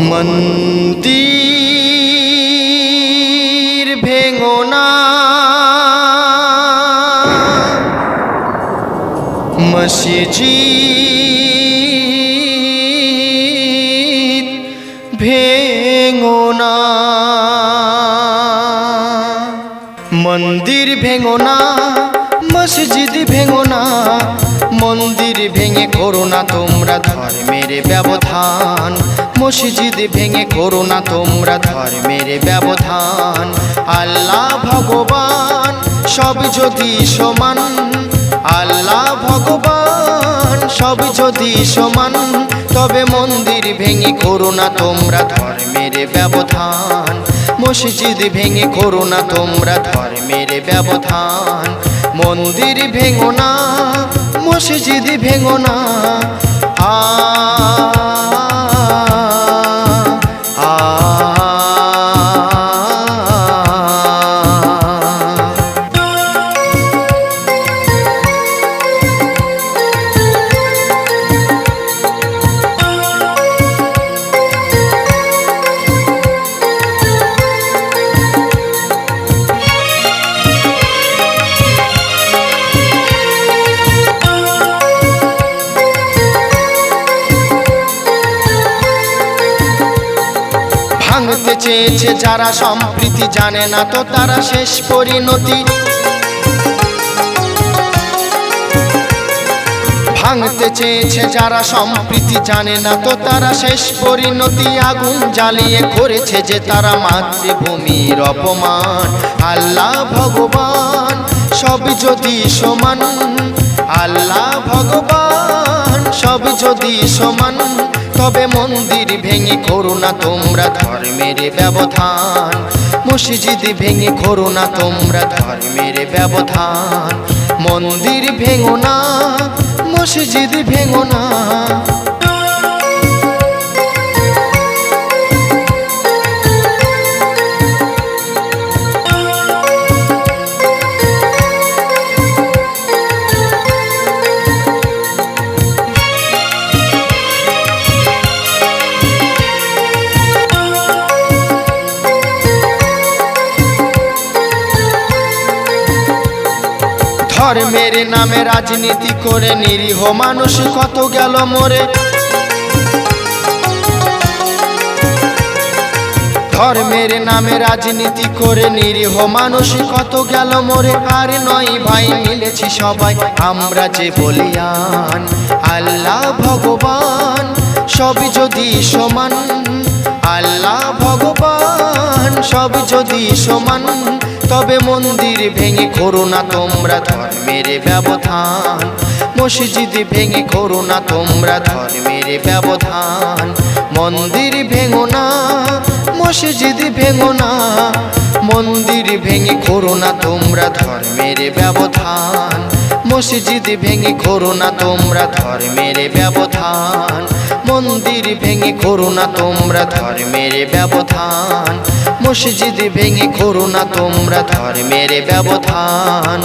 মন্দির ভেঙো না। মসজিদ ভেঙো না। মন্দির ভেঙো না। মসজিদ ভেঙো না, মন্দির ভেঙে করো না তোমরা ধর্মের ব্যবধান। মসজিদ ভেঙে করো না তোমরা ধর্মের ব্যবধান। আল্লাহ ভগবান, সব যদি সমান। আল্লাহ ভগবান, সব যদি সমান। তবে মন্দির ভেঙে করো না তোমরা ধর্মের ব্যবধান। মসজিদ ভেঙে করো না তোমরা ধর্মের ব্যবধান। মন্দির ভেঙো না মসজিদ ভেঙো না। আ চেয়েছে যারা সম্প্রীতি জানে না তো তারা শেষ পরিণতি। ভাঙতে চেয়েছে যারা সম্প্রীতি জানে না তো তারা শেষ পরিণতি। আগুন জ্বালিয়ে করেছে যে তারা মাতৃভূমির অপমান। আল্লাহ ভগবান, সব যদি সমান। আল্লাহ ভগবান, সব যদি সমান। তবে মন্দির ভেঙে করো না তোমরা ধর্মের ব্যবধান। মসজিদ ভেঙে করো না তোমরা ধর্মের ব্যবধান। মন্দির ভেঙো না, মসজিদ ভেঙো না। ধর্মের নামে রাজনীতি করে নিরীহ মানুষ কত গেল মরে। ধর্মের নামে রাজনীতি করে নিরীহ মানুষ কত গেল মরে। আর নয় ভাই, মিলেছি সবাই আমরা যে বলিয়ান। আল্লাহ ভগবান সব যদি সমান। আল্লাহ ভগবান সব যদি সমান। তবে মন্দির ভেঙে করো না তোমরা ধর্মের ব্যবধান। মসজিদ ভেঙে করো না তোমরা ধর্মের ব্যবধান। মন্দির ভেঙো না, মসজিদ ভেঙো না। মন্দির ভেঙে করো না তোমরা ধর্মের ব্যবধান। মসজিদ ভেঙে করো না তোমরা ধর্মের ব্যবধান। মন্দির ভেঙে করো না তোমরা ধর্মের ব্যবধান। মসজিদ ভেঙে করো না তোমরা ধর্মের ব্যবধান।